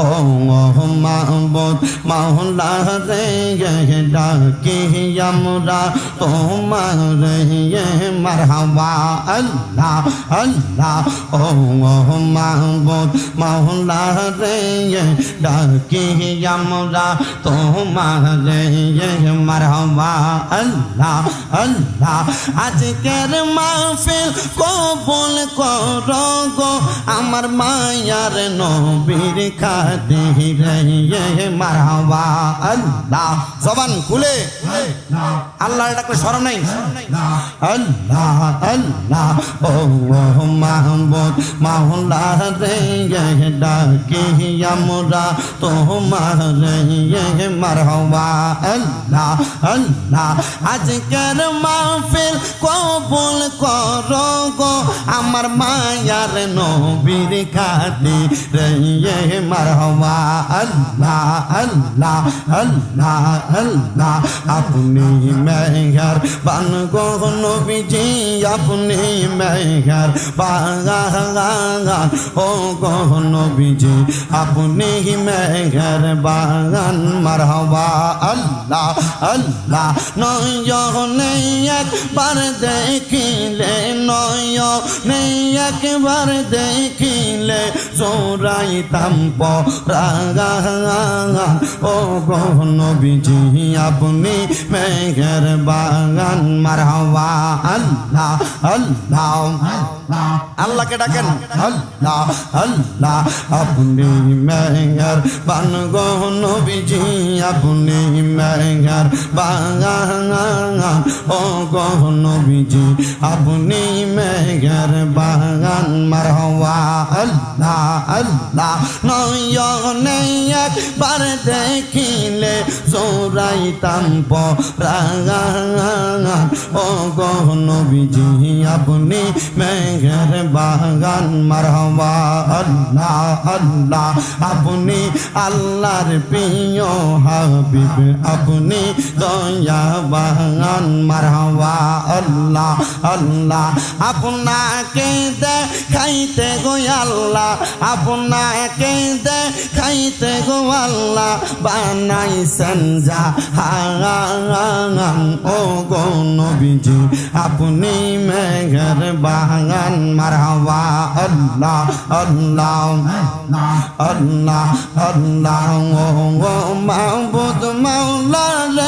ও মাহবুদ মাওলা রে ডাকি আমরা তোমার মারহাবা আল্লাহ আল্লাহ ও মাহবুদ মাওলা রে ডাকি আমরা তোমার মারহাবা আল্লাহ আল্লাহ আজকের মাহফিল কবুল করো গো আমার মায়ার নবীর খাতে রে মারহাবা আল্লাহ ডাকলে স্মরণ নাই আল্লাহ আল্লাহ ও মাহবুদ মাওলা রে ডাকি আমরা তোমার মারহাবা আল্লাহ আল্লাহ আজকের মাহফিল কবুল করো গো আমার মায়ার নবীর খাতে রে মারহাবা আল্লাহ আল্লাহ আল্লাহ আল্লাহ। আপনি মেঘর বান গো নবীজি, আপনি মেঘর বাগান। ও গো নবীজি, আপনি মেঘর বাগান। মারহাবা, আল্লাহ আল্লাহ নয়নে একবার দেখিলে নয়নে একবার দেখিলে চোরাইতাম পরাগান ও গো নবীজি, আপনি মেঘের বাগান, মারহাবা। আল্লাহ আল্লাহ আল্লাহকে ডাকেন। আল্লাহ আল্লাহ, আপনি মেঘের বান গো নবীজি, আপনি মেঘের বাগান ও গো নবীজি আপনি মেঘের বাগান মারহাবা আল্লাহ আল্লাহ নয়নে একবার দেখিলে জোরাইতাম পরাগান ও গো নবীজি আপনি মেঘের বাগান মারহাবা আল্লাহ আল্লাহ আপনি আল্লাহর প্রিয় হাবিব আপনি দয়া বাগান, মারহাবা, আল্লাহ আল্লাহ। আপনাকে দেখাইতে গো আল্লাহ, আপনাকে দেখাইতে গো আল্লাহ। বানাইছেন যা ও গো নবীজি, আপনি মেঘের বাগান, মারহাবা, আল্লাহ আল্লাহ আল্লাহ আল্লাহ। ও রে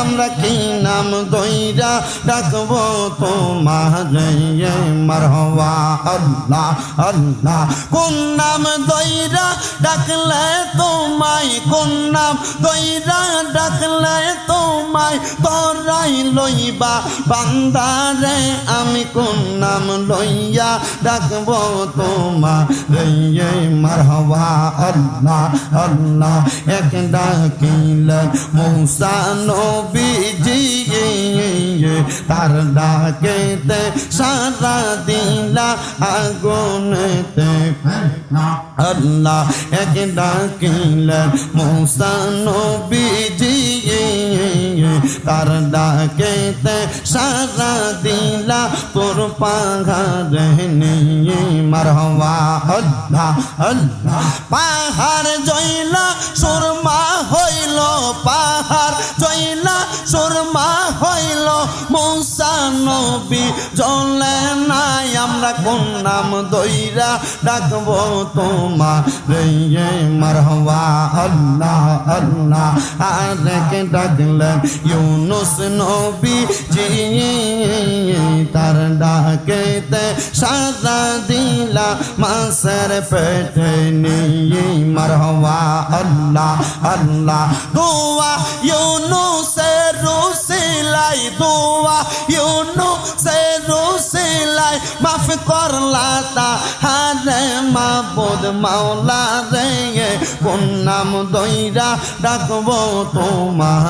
আমরা কি নাম দইরা ডাকবো তোমার মারহাবা? আল্লাহ আল্লাহ। কোন নাম দইরা ডাকলে তোমায়? কোন নাম দইরা ডাকলে তোমায়? তোরাই লইবা বান্দারে, আমি কোন নাম লইয়া ডাকবো তোমা রে মারহাবা? আল্লাহ আল্লাহ। এক ডাকিলেন মৌসা নবীজি তার ডাকেতে সারা দিলা আগুনতে। আল্লাহ এক ডাকিলেন মৌসা নবীজি তার ডাকেতে সারা দিলা তোর পাহাড় নিয়ে মারহবা আল্লাহ আল্লাহ পাহাড় জইলা সুরমা হইল পাহাড় জইলা সুরমা হইল মৌসা নবী জলে নাই, আমরা কোন নাম দইরা ডাকবো তোমা রে মারহবা, আল্লাহ আল্লাহ আরেক ডাকলেন ইউনুস নবী জি। তার ডাকেতে সারা দিলা মাসের পেটে নিয়ে মারহবা, আল্লাহ আল্লাহ। দোয়া ইউনুসের রুসিলাই দোয়া ইউনুসের রুসিলাই মাফ করলা তা হারে মাবুদ মাওলা রে কোন নাম দইরা ডাকবো তোমার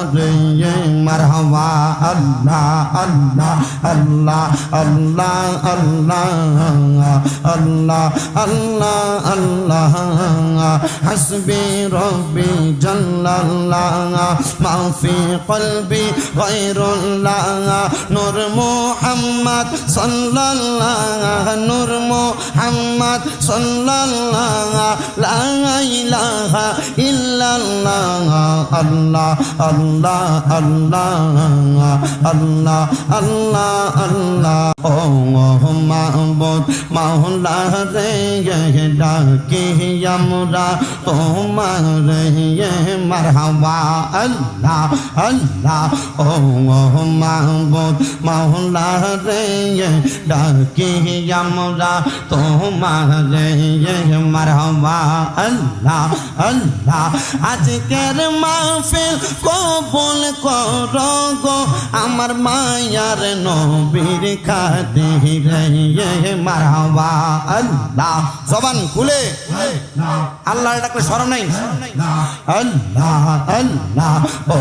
মারহাবা আল্লাহ আল্লাহ আল্লাহ আল্লাহ আল্লাহ আল্লাহ আল্লাহ আল্লাহ হাসবি রব্বি জাল্লাল্লাহ মা ফি কলবি গায়রুল্লাহ নূর মুহাম্মদ সাল্লাল্লাহ, নূর মুহাম্মদ সাল্লাল্লাহ, লা ইলাহা ইল্লাল্লাহ, আল্লাহ আল্লাহ আল্লাহ আল্লাহ আল্লাহ আল্লাহ। ও মাহবুব মাওলা রে ডাকি আমরা, তোমার মারহাবা, আল্লাহ আল্লাহ। ও মাহবুব মাওলা রে ডাকি আমরা তোমার। মারহাবা আল্লাহ আল্লাহ। আজকের মাহফিল কবুল করো গো আমার মায়ার নবীর খাতিরে। মারহাবা আল্লাহ। জবান খুলে। আল্লাহ ডাকলে শরম নাই। আল্লাহ আল্লাহ। ও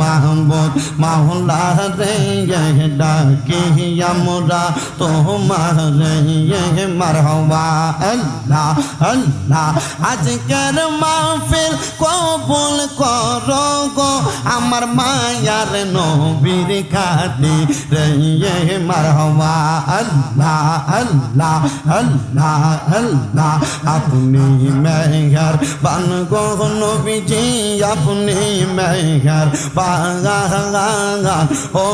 মাহবুব মাওলা রে यह डाके यमुरा तुम्हार यह मरहवा अल्लाह अल्लाह आज कर माफिल কবুল করো গো আমার মায়ার নবীর কাতে রইয়ে মারহবা আল্লাহ আল্লাহ আল্লাহ আল্লাহ আপনি মেঘর বান গো নবীজি আপনি মেঘর বাগা ও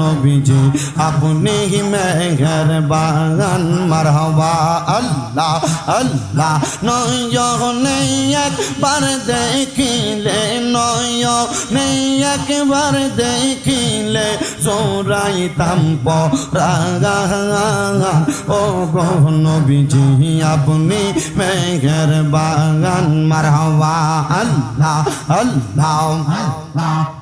নবীজি আপনি মেঘের বাগান। মারহাবা আল্লাহ আল্লাহ নয়নে একবার দেখিলে নয়নে একবার দেখিলে। le sorai tampo raga o go nobi ji apni meher bagan marhaba allah allah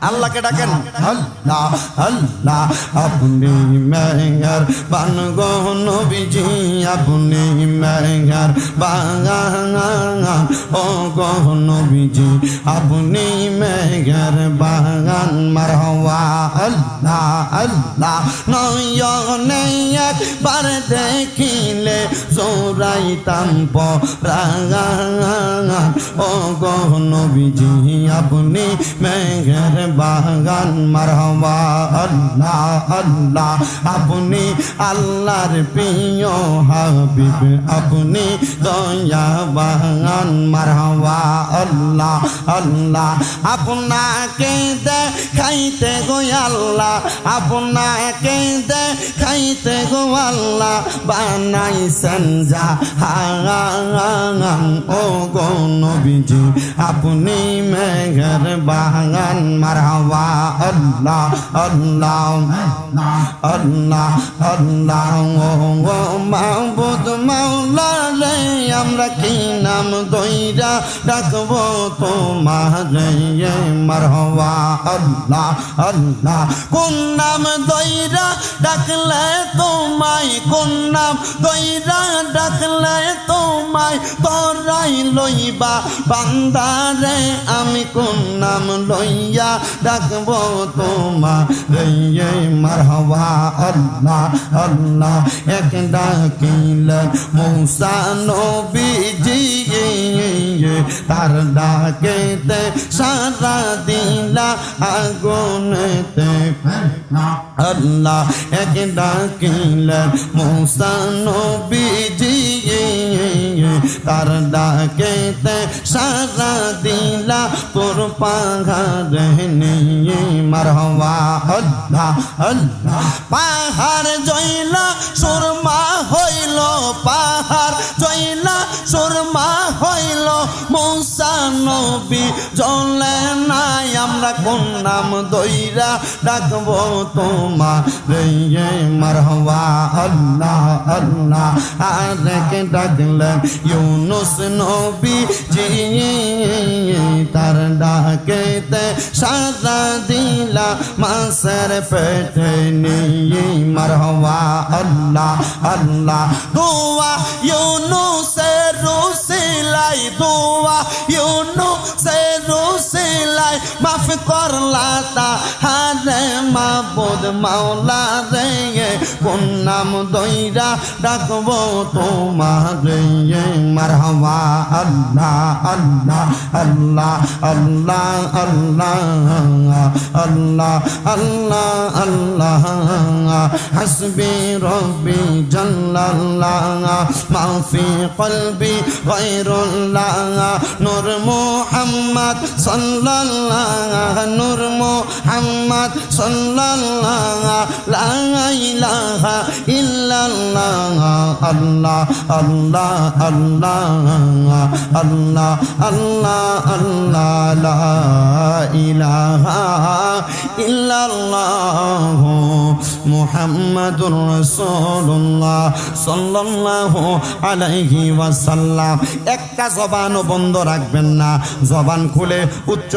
allah ke ডাকেন আল্লাহ আল্লাহ আপনি মেহের বান গো নবীজি আপনি মেহের বাগান ও গো নবীজি আপনি মেহের বাগান মারহওয়া আল্লাহ আল্লাহ নয়নে একবার দেখিলে জোরাইতাম পরাগান ও গো নবীজি আপনি মেঘের বাগান মারহাবা আল্লাহ আল্লাহ আপনি আল্লাহর প্রিয় হাবিব আপনি দয়া বাগান মারহাবা আল্লাহ আল্লাহ আপনাকে দেখাইতে গো আল্লাহ আপনাকে দেখাইতে গো আল্লাহ। বানাইছেন যা হাঙান ও গো নবীজি, আপনি মেঘের বাগান। আল্লাহ আল্লাহ আল্লাহ আল্লাহ। ও মাহবুদ মাওলা রে আমরা কি নাম দইরা ডাকবো তোমার মারহাবা আল্লাহ আল্লাহ কোন নাম দইরা ডাকলে তোমায় কোন নাম দইরা ডাকলে তোমায় তোরাই লইবা বান্দারে আমি কোন নাম লইয়া ডাকবো তোমার মারহাবা আল্লাহ আল্লাহ এক ডাকিলেন মৌসা নবীজি তার ডাকেতে সারা দিলা আগুনেতে আল্লাহ এক ডাকিলেন, মৌসা নবীজি তার ডাকেতে সারা দিলা তোর পাহাড় নিয়ে মারহবা, আল্লাহ আল্লাহ, পাহাড় জইলা কোন নাম দইরা ডাকবো তোমা রে মারহবা, আল্লাহ আল্লাহ আর কে ডাকলেন ইউনুস নবী জি। তার ডাকেতে সারা দিলা মাসের পেটে নিয়ে। মারহবা, আল্লাহ আল্লাহ, দোয়া ইউনুসের রুসিলাই দোয়া ইউনুসের রুসিলাই মাফ করলা তা হারে মাবুদ মাওলা রে কোন নাম দইরা ডাকবো তোমার মারহবা, আল্লাহ আল্লাহ আল্লাহ আল্লাহ আল্লাহ আল্লাহ আল্লাহ আল্লাহ, হাসবি রব্বি জাল্লাল্লাহ মা ফি কলবি গায়রুল্লাহ, নূর মুহাম্মদ সাল্লাল্লাহ, নূর মুহাম্মদ সাল্লাল্লাহ, লা ইলাহা ইল্লাল্লাহ, আল্লাহ আল্লাহ আল্লাহ আল্লাহ আল্লাহ আল্লাহ, লা ইলাহা ইল্লাল্লাহ মুহাম্মাদুর রাসূলুল্লাহ সাল্লাল্লাহু আলাইহি ওয়াসাল্লাম। একটা জবানও বন্ধ রাখবেন না। জবান খুলে উচ্চ